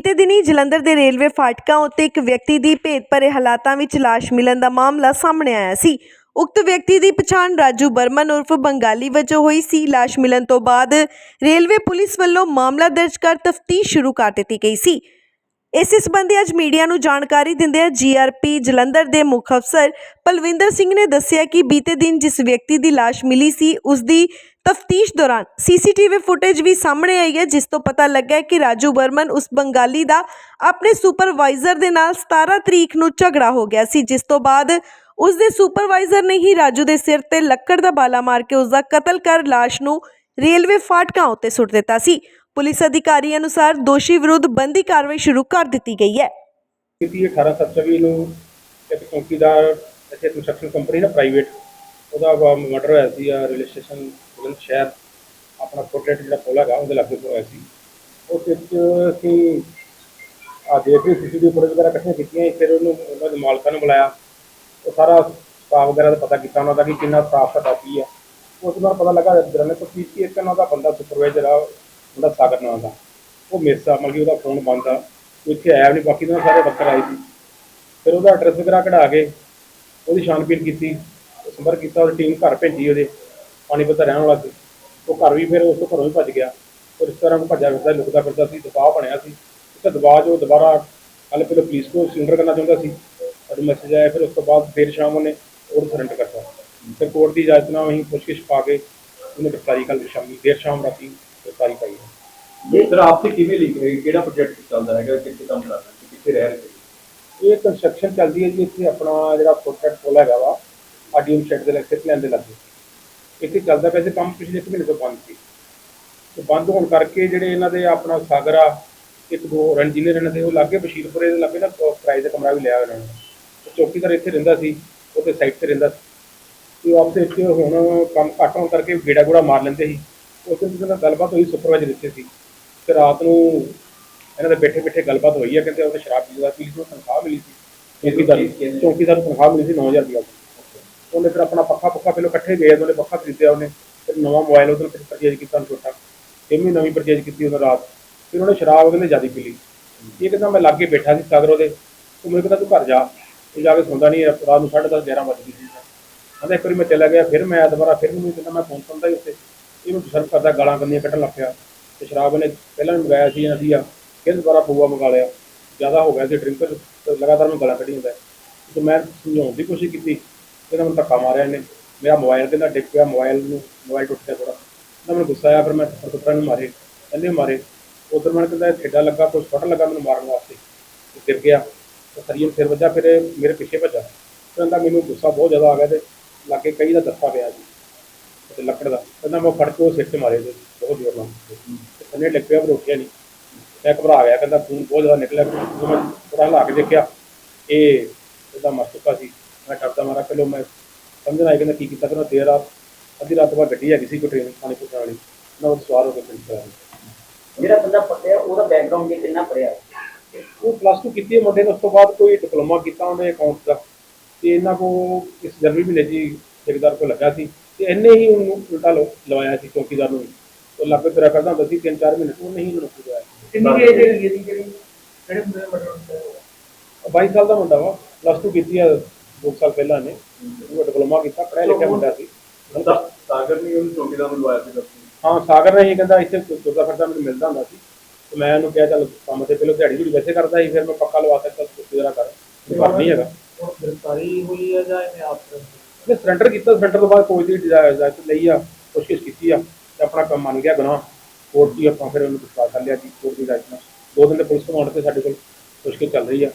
ਬੀਤੇ ਦਿਨੀ ਜਲੰਧਰ ਦੇ ਰੇਲਵੇ ਫਾਟਕਾਂ ਉੱਤੇ ਇੱਕ ਵਿਅਕਤੀ ਦੀ ਭੇਦ ਭਰੇ ਹਾਲਾਤਾਂ ਵਿੱਚ ਲਾਸ਼ ਮਿਲਣ ਦਾ ਮਾਮਲਾ ਸਾਹਮਣੇ ਆਇਆ ਸੀ। ਉਕਤ ਵਿਅਕਤੀ ਦੀ ਪਛਾਣ ਰਾਜੂ ਬਰਮਨ ਉਰਫ ਬੰਗਾਲੀ ਵਜੋਂ ਹੋਈ ਸੀ। ਲਾਸ਼ ਮਿਲਣ ਤੋਂ ਬਾਅਦ ਰੇਲਵੇ ਪੁਲਿਸ ਵੱਲੋਂ ਮਾਮਲਾ ਦਰਜ ਕਰ ਤਫਤੀਸ਼ ਸ਼ੁਰੂ ਕਰ ਦਿੱਤੀ ਗਈ ਸੀ। ਇਸ ਸਬੰਧੀ ਅੱਜ ਮੀਡੀਆ ਨੂੰ ਜਾਣਕਾਰੀ ਦਿੰਦਿਆਂ ਜੀਆਰਪੀ ਜਲੰਧਰ ਦੇ ਮੁੱਖ ਅਫਸਰ ਪਲਵਿੰਦਰ ਸਿੰਘ ਨੇ ਦੱਸਿਆ ਕਿ ਬੀਤੇ ਦਿਨ ਜਿਸ ਵਿਅਕਤੀ ਦੀ ਲਾਸ਼ ਮਿਲੀ ਸੀ, ਉਸ ਦੀ ਤਫਤੀਸ਼ ਦੌਰਾਨ ਸੀਸੀਟੀਵੀ ਫੁਟੇਜ ਵੀ ਸਾਹਮਣੇ ਆਈ ਹੈ, ਜਿਸ ਤੋਂ ਪਤਾ ਲੱਗਾ ਕਿ ਰਾਜੂ ਬਰਮਨ ਉਸ ਬੰਗਾਲੀ ਦਾ ਆਪਣੇ ਸੁਪਰਵਾਈਜ਼ਰ ਦੇ ਨਾਲ 17 ਤਰੀਕ ਨੂੰ ਝਗੜਾ ਹੋ ਗਿਆ ਸੀ, ਜਿਸ ਤੋਂ ਬਾਅਦ ਉਸ ਦੇ ਸੁਪਰਵਾਈਜ਼ਰ ਨੇ ਹੀ ਰਾਜੂ ਦੇ ਸਿਰ ਤੇ ਲੱਕੜ ਦਾ ਬਾਲਾ ਮਾਰ ਕੇ ਉਸ ਦਾ ਕਤਲ ਕਰ ਲਾਸ਼ ਨੂੰ ਰੇਲਵੇ ਫਾਟਕਾਂ ਉੱਤੇ ਸੁੱਟ ਦਿੱਤਾ ਸੀ। ਪੁਲਿਸ ਅਧਿਕਾਰੀ ਅਨੁਸਾਰ ਦੋਸ਼ੀ ਵਿਰੁੱਧ ਬੰਦੀ ਕਾਰਵਾਈ ਸ਼ੁਰੂ ਕਰ ਦਿੱਤੀ ਗਈ ਹੈ। ਕੀਤੀ 1827 ਨੂੰ ਇੱਕ ਚੌਕੀਦਾਰ ਇੱਥੇ ਕੰਸਟਰਕਸ਼ਨ ਕੰਪਨੀ ਨਾ ਪ੍ਰਾਈਵੇਟ ਉਹਦਾ ਮਰਡਰ ਹੋਇਆ ਸੀ, ਆ ਸਟੇਸ਼ਨ ਬੁਲੰਦ ਸ਼ਹਿਰ ਆਪਣਾ ਪ੍ਰੋਟੈਕਟ ਜਿਹੜਾ ਪੁਲ ਹੈਗਾ ਉਹਦੇ ਲਾਗੇ ਹੋਇਆ ਸੀ। ਉਸ ਵਿੱਚ ਅਸੀਂ ਆ ਦੇਖ ਕੇ ਸੀਸੀਟੀਵੀ ਫੁਟੇਜ ਵਗੈਰਾ ਇਕੱਠੀਆਂ ਕੀਤੀਆਂ, ਫਿਰ ਉਹਨੂੰ ਉਹਨਾਂ ਦੇ ਮਾਲਕਾਂ ਨੂੰ ਬੁਲਾਇਆ। ਉਹ ਸਾਰਾ ਸਟਾਫ ਵਗੈਰਾ ਦਾ ਪਤਾ ਕੀਤਾ ਉਹਨਾਂ ਦਾ ਕਿ ਕਿੰਨਾ ਸਟਾਫ ਸਾਡਾ ਕੀ ਹੈ। ਉਸ ਤੋਂ ਪਤਾ ਲੱਗਾ ਜਰਨਲ ਤੋਂ ਕੀ ਇੱਕ ਉਹਨਾਂ ਦਾ ਬੰਦਾ ਸੁਪਰਵਾਈਜ਼ਰ ਆ ਉਹਦਾ ਸਾਗਰ ਨਾਮ ਦਾ। ਉਹ ਮਿਸ ਆ ਮਤਲਬ ਕਿ ਉਹਦਾ ਫੋਨ ਬੰਦ ਆ। ਉਹ ਇੱਥੇ ਆਇਆ ਵੀ ਨਹੀਂ, ਬਾਕੀ ਤਾਂ ਸਾਰੇ ਦਫ਼ਤਰ ਆਏ ਸੀ। ਫਿਰ ਉਹਦਾ ਐਡਰੈਸ ਵਗੈਰਾ ਕਢਾ ਕੇ ਉਹਦੀ ਛਾਣਬੀਨ ਕੀਤੀ, ਸੰਪਰਕ ਕੀਤਾ, ਉਹਦੀ ਟੀਮ ਘਰ ਭੇਜੀ ਉਹਦੇ ਪਾਣੀਪਤ ਦਾ ਰਹਿਣ ਵਾਲਾ ਸੀ। ਉਹ ਘਰ ਵੀ ਫਿਰ ਉਸ ਤੋਂ ਘਰੋਂ ਹੀ ਭੱਜ ਗਿਆ। ਉਹ ਰਿਸ਼ਤੇਦਾਰਾਂ ਨੂੰ ਭੱਜਿਆ ਫਿਰਦਾ, ਲੁਕਦਾ ਫਿਰਦਾ ਸੀ, ਦਬਾਅ ਬਣਿਆ ਸੀ। ਉੱਥੇ ਦਬਾਅ ਜੋ ਦੁਬਾਰਾ ਕੱਲ੍ਹ ਪਹਿਲਾਂ ਪੁਲਿਸ ਕੋਲ ਸਿਲੰਡਰ ਕਰਨਾ ਚਾਹੁੰਦਾ ਸੀ। ਔਰ ਮੈਸੇਜ ਆਇਆ, ਫਿਰ ਉਸ ਤੋਂ ਬਾਅਦ ਫਿਰ ਸ਼ਾਮ ਉਹਨੇ ਉਹ ਸਰੈਂਡਰ ਕਰਤਾ। ਫਿਰ ਕੋਰਟ ਦੀ ਇਜਾਜ਼ਤ ਨਾਲ ਅਸੀਂ ਪੁੱਛਗਿੱਛ ਪਾ ਕੇ ਉਹਨੂੰ ਗ੍ਰਿਫਤਾਰੀ ਕੱਲ੍ਹ ਸ਼ਾਮੀ, ਦੇਰ ਸ਼ਾਮ ਰਾਤੀ। ਗ੍ਰਿਫਤਾਰੀ ਪਾਈ ਹੈ। ਇਹ ਸਰ ਆਪ ਤੇ ਕਿਵੇਂ ਲਿਖ ਰਹੇ? ਕਿਹੜਾ ਪ੍ਰੋਜੈਕਟ ਚੱਲਦਾ ਹੈਗਾ? ਕਿੱਥੇ ਕੰਮ ਕਰ ਰਹੇ ਕਿੱਥੇ ਰਹਿ ਰਹੇ ਇਹ ਕੰਸਟਰਕਸ਼ਨ ਚੱਲਦੀ ਹੈ ਜੀ ਇੱਥੇ ਆਪਣਾ ਜਿਹੜਾ ਫੁੱਟਪੈਟ ਪੁਲ ਹੈਗਾ ਵਾ ਆਡੀਅਮ ਸ਼ੈਡ ਦੇ ਲੱਗੇ ਪਲਾਨ ਦੇ ਲੱਗੇ। ਇੱਥੇ ਚੱਲਦਾ ਪਿਆ ਸੀ ਕੰਮ ਪਿਛਲੇ ਇੱਕ ਮਹੀਨੇ ਤੋਂ ਬੰਦ ਸੀ। ਤੇ ਬੰਦ ਹੋਣ ਕਰਕੇ ਜਿਹੜੇ ਇਹਨਾਂ ਦੇ ਆਪਣਾ ਸਾਗਰ ਇੱਕ ਦੋ ਹੋਰ ਇੰਜੀਨੀਅਰ ਇਹਨਾਂ ਦੇ ਉਹ ਲੱਗੇ ਬਸ਼ੀਰਪੁਰੇ ਦੇ ਲੱਗੇ ਨਾ ਪ੍ਰਾਈਜ਼ ਦਾ ਕਮਰਾ ਵੀ ਲਿਆ ਉਹਨਾਂ ਨੇ। ਤੇ ਚੌਕੀਦਾਰ ਇੱਥੇ ਰਹਿੰਦਾ ਸੀ ਉਹ ਤੇ ਸਾਈਡ ਤੇ ਰਹਿੰਦਾ ਸੀ। ਤੇ ਆਪਸੇ ਇੱਥੇ ਹੁਣ ਕੰਮ ਘੱਟ ਹੋਣ ਕਰਕੇ ਗੇੜਾ ਗੂੜਾ ਮਾਰ ਲੈਂਦੇ ਸੀ। ਉਸ ਦਿਨ ਜਦੋਂ ਗੱਲਬਾਤ ਹੋਈ ਸੁਪਰਵਾਈਜ਼ਰ ਇੱਥੇ ਸੀ। ਤੇ ਰਾਤ ਨੂੰ ਇਹਨਾਂ ਦੇ ਬੈਠੇ ਬੈਠੇ ਗੱਲਬਾਤ ਹੋਈ ਹੈ ਕਹਿੰਦੇ ਉਹਨੇ ਸ਼ਰਾਬ ਪੀ ਲਿਆ ਸੀ ਤਨਖਾਹ ਮਿਲੀ ਸੀ। ਚੌਕੀਦਾਰ ਚੌਕੀਦਾਰ ਨੂੰ ਤਨਖਾਹ ਮਿਲੀ ਸੀ 9000 ਰੁਪਏ ਉਹਨੇ ਫਿਰ ਆਪਣਾ ਪੱਖਾ ਪੁੱਖਾ ਪਹਿਲਾਂ ਇਕੱਠੇ ਗਏ ਉਹਨੇ ਪੱਖਾ ਖਰੀਦਿਆ ਉਹਨੇ ਫਿਰ ਨਵਾਂ ਮੋਬਾਈਲ ਉਹਨੇ ਫਿਰ ਪਰਚੇਜ ਕੀਤਾ ਉਹਨੇ ਛੋਟਾ ਇਹ ਵੀ ਨਵੀਂ ਪਰਚੇਜ ਕੀਤੀ ਉਹਨੇ ਰਾਤ। ਫਿਰ ਉਹਨੇ ਸ਼ਰਾਬ ਉਹਨੇ ਜ਼ਿਆਦਾ ਪੀ ਲਈ। ਇਹ ਕਹਿੰਦਾ ਮੈਂ ਲਾਗੇ ਬੈਠਾ ਸੀ ਸਾਗਰ ਉਹਦੇ ਉਹ ਮੈਨੂੰ ਕਹਿੰਦਾ ਤੂੰ ਘਰ ਜਾ। ਉਹ ਜਾ ਕੇ ਸੌਂਦਾ ਨਹੀਂ ਰਾਤ ਨੂੰ 10:30 11 ਵਜੇ ਗਈ ਸੀ। ਕਹਿੰਦਾ ਇੱਕ ਵਾਰੀ ਮੈਂ ਚਲਾ ਗਿਆ ਫਿਰ ਮੈਂ ਦੁਬਾਰਾ ਫਿਰ ਮੈਨੂੰ ਕਹਿੰਦਾ ਮੈਂ ਫੋਨ ਸੁਣਦਾ ਹੀ ਉੱਥੇ। ਇਹਨੂੰ ਸਰਵ ਕਰਦਾ, ਗਾਲਾਂ ਕੰਨੀਆਂ ਕੱਢਣ ਲੱਗ ਪਿਆ। ਤੇ ਸ਼ਰਾਬ ਇਹਨੇ ਪਹਿਲਾਂ ਵੀ ਮੰਗਾਇਆ ਸੀ ਇਹਨਾਂ ਦੀ ਆ। ਫਿਰ ਦੁਬਾਰਾ ਪਊਆ ਮੰਗਾ ਲਿਆ। ਜ਼ਿਆਦਾ ਹੋ ਗਿਆ ਸੀ ਡਰਿੰਕਰ ਲਗਾਤਾਰ ਮੈਂ ਗਾਲਾਂ ਕੱਢੀ ਜਾਂਦਾ। ਤੇ ਮੈਂ ਸਮਝਾਉਣ ਦੀ ਕੋਸ਼ਿਸ਼ ਕੀਤੀ। ਇਹਨੇ ਮੈਨੂੰ ਧੱਕਾ ਮਾਰਿਆ ਇਹਨੇ। ਮੇਰਾ ਮੋਬਾਈਲ ਕਹਿੰਦਾ ਡਿੱਗ ਪਿਆ, ਮੋਬਾਈਲ ਨੂੰ, ਮੋਬਾਈਲ ਟੁੱਟ ਗਿਆ ਥੋੜਾ ਨਾ ਮੈਨੂੰ ਗੁੱਸਾ ਆਇਆ, ਫਿਰ ਮੈਂ ਸਰਕਟਰਾਂ ਨੂੰ ਮਾਰੇ, ਇਹਨੇ ਮਾਰੇ। ਉਧਰ ਮੈਨੂੰ ਕਹਿੰਦਾ ਠੇਡਾ ਲੱਗਾ ਕੁਛ ਫਟ ਲੱਗਾ ਮੈਨੂੰ ਮਾਰਨ ਵਾਸਤੇ। ਤੇ ਗਿਰ ਗਿਆ। ਤੇ ਸਰੀਰ ਸਿਰ ਵੱਜਾ, ਫਿਰ ਇਹ ਮੇਰੇ ਪਿੱਛੇ ਭੱਜਾ। ਕਹਿੰਦਾ, ਮੈਨੂੰ ਗੁੱਸਾ ਬਹੁਤ ਜ਼ਿਆਦਾ ਆ ਗਿਆ ਤੇ ਲਾਗੇ ਕਈ ਦਾ ਦੱਸਾ ਪਿਆ ਜੀ ਤੇ ਲੱਕੜ ਦਾ। ਕਹਿੰਦਾ ਮੈਂ ਫੜ ਕੇ ਉਹ ਸਿਰ ਤੇ ਮਾਰੇ ਤੇ ਬਹੁਤ ਜ਼ੋਰ ਨਾਲ। ਤੇ ਥੱਲੇ ਡਿੱਗ ਪਿਆ ਪਰ ਉੱਠਿਆ ਨਹੀਂ। ਮੈਂ ਘਬਰਾ ਗਿਆ। ਕਹਿੰਦਾ ਖੂਨ ਬਹੁਤ ਜ਼ਿਆਦਾ ਨਿਕਲਿਆ। ਜਦੋਂ ਮੈਂ ਥੋੜਾ ਹਿਲਾ ਕੇ ਦੇਖਿਆ ਇਹ ਉਹਦਾ ਮਰ ਚੁੱਕਾ ਸੀ। ਮੈਂ ਡਰਦਾ ਮਾਰਾ ਪਹਿਲਾਂ ਮੈਂ ਸਮਝਣ ਆਇਆ ਕਹਿੰਦਾ ਕੀ ਕੀਤਾ ਫਿਰ ਦੇਰ ਰਾਤ ਅੱਧੀ ਰਾਤ ਬਾਅਦ ਗੱਡੀ ਹੈਗੀ ਸੀ ਕੋਈ ਟ੍ਰੇਨ ਪਾਣੀ ਪੁੱਛਣ ਵਾਲੀ। ਮੈਂ ਉਹ ਸਵਾਰ ਹੋ ਕੇ ਪਿੰਡ ਚਲਾ ਗਿਆ ਜਿਹੜਾ ਬੰਦਾ ਪੜਿਆ ਉਹਦਾ ਬੈਕਗ੍ਰਾਉਂਡ ਵੀ ਕਿੰਨਾ ਪੜਿਆ? ਉਹ ਪਲੱਸ 2 ਕੀਤੀ ਹੈ ਮੁੰਡੇ ਨੇ ਉਸ ਤੋਂ ਬਾਅਦ ਕੋਈ ਡਿਪਲੋਮਾ ਕੀਤਾ ਉਹਨੇ ਅਕਾਊਂਟ ਦਾ। ਤੇ ਇਹਨਾਂ ਕੋ ਇਸ ਜਨਵਰੀ ਮਹੀਨੇ ਜੀ ਠੇਕੇਦਾਰ ਕੋ ਲੱਗਾ ਸੀ। ਤੇ ਇੰਨੇ ਹੀ ਉਹਨੂੰ ਉਲਟਾ ਲੋ- ਲਵਾਇਆ ਸੀ ਚੌਕੀਦਾਰ ਨੂੰ ਉਹ ਲੱਗ ਤੇਰਾ ਕਰਦਾ ਹੁੰਦਾ ਸੀ ਤਿੰਨ ਚਾਰ ਮਹੀਨੇ ਤੋਂ ਨਹੀਂ ਉਹਨੂੰ ਕਿੰਨੀ ਏਜ ਹੈਗੀ ਇਹਦੀ ਜਿਹੜੀ? ਕਿਹੜੇ ਮੁੰਡੇ ਦਾ ਮਰਡਰ ਉਹ 22 ਸਾਲ ਦਾ ਮੁੰਡਾ ਵਾ। ਪਲੱਸ 2 ਕੀਤੀ ਆ 2 ਸਾਲ ਪਹਿਲਾਂ ਨੇ ਉਹ ਡਿਪਲੋਮਾ ਕੀਤਾ ਪੜ੍ਹਿਆ ਲਿਖਿਆ ਮੁੰਡਾ ਸੀ। ਬੰਦਾ ਸਾਗਰ ਨੇ ਉਹਨੂੰ ਚੌਕੀਦਾਰ ਨੂੰ ਲਵਾਇਆ ਸੀ ਦੱਸੋ। ਹਾਂ ਸਾਗਰ ਨੇ ਹੀ ਕਹਿੰਦਾ ਇੱਥੇ ਤੁਰਦਾ ਫਿਰਦਾ ਮੈਨੂੰ ਮਿਲਦਾ ਹੁੰਦਾ ਸੀ। ਤੇ ਮੈਂ ਉਹਨੂੰ ਕਿਹਾ ਚੱਲ ਕੰਮ ਤੇ ਪਹਿਲਾਂ ਦਿਹਾੜੀ ਜਿਹੜੀ ਵੈਸੇ ਕਰਦਾ ਸੀ ਫਿਰ ਮੈਂ ਪੱਕਾ ਲਵਾ ਦਿੱਤਾ ਤੁਸੀਂ ਜਰਾ ਕਰ। ਨਹੀਂ ਹੈਗਾ। ਹੁਣ ਗ੍ਰਿਫਤਾਰੀ ਹੋਈ ਹੈ ਜਾਂ ਇਹਨੇ ਆਪ ਮੈਂ ਸਰੈਂਡਰ ਕੀਤਾ ਸਰੈਂਡਰ ਤੋਂ ਬਾਅਦ ਕੋਈ ਦੀ ਇਜਾਜ਼ਤ ਲਈ ਆ, ਕੋਸ਼ਿਸ਼ ਕੀਤੀ ਆ ਤੇ ਆਪਣਾ ਕੰਮ ਮੰਨ ਗਿਆ ਗੁਨਾਹ। ਕੋਰਟ ਦੀ ਆਪਾਂ ਫਿਰ ਉਹਨੂੰ ਗ੍ਰਿਫਤਾਰ ਕਰ ਲਿਆ ਜੀ, ਕੋਰਟ ਦੀ ਇਜਾਜ਼ਤ ਨਾਲ। ਦੋ ਦਿਨ ਦੇ ਪੁਲਿਸ ਰਿਮਾਂਡ ਤੇ ਸਾਡੇ ਕੋਲ ਪੁੱਛਗਿੱਛ ਚੱਲ ਰਹੀ ਆ।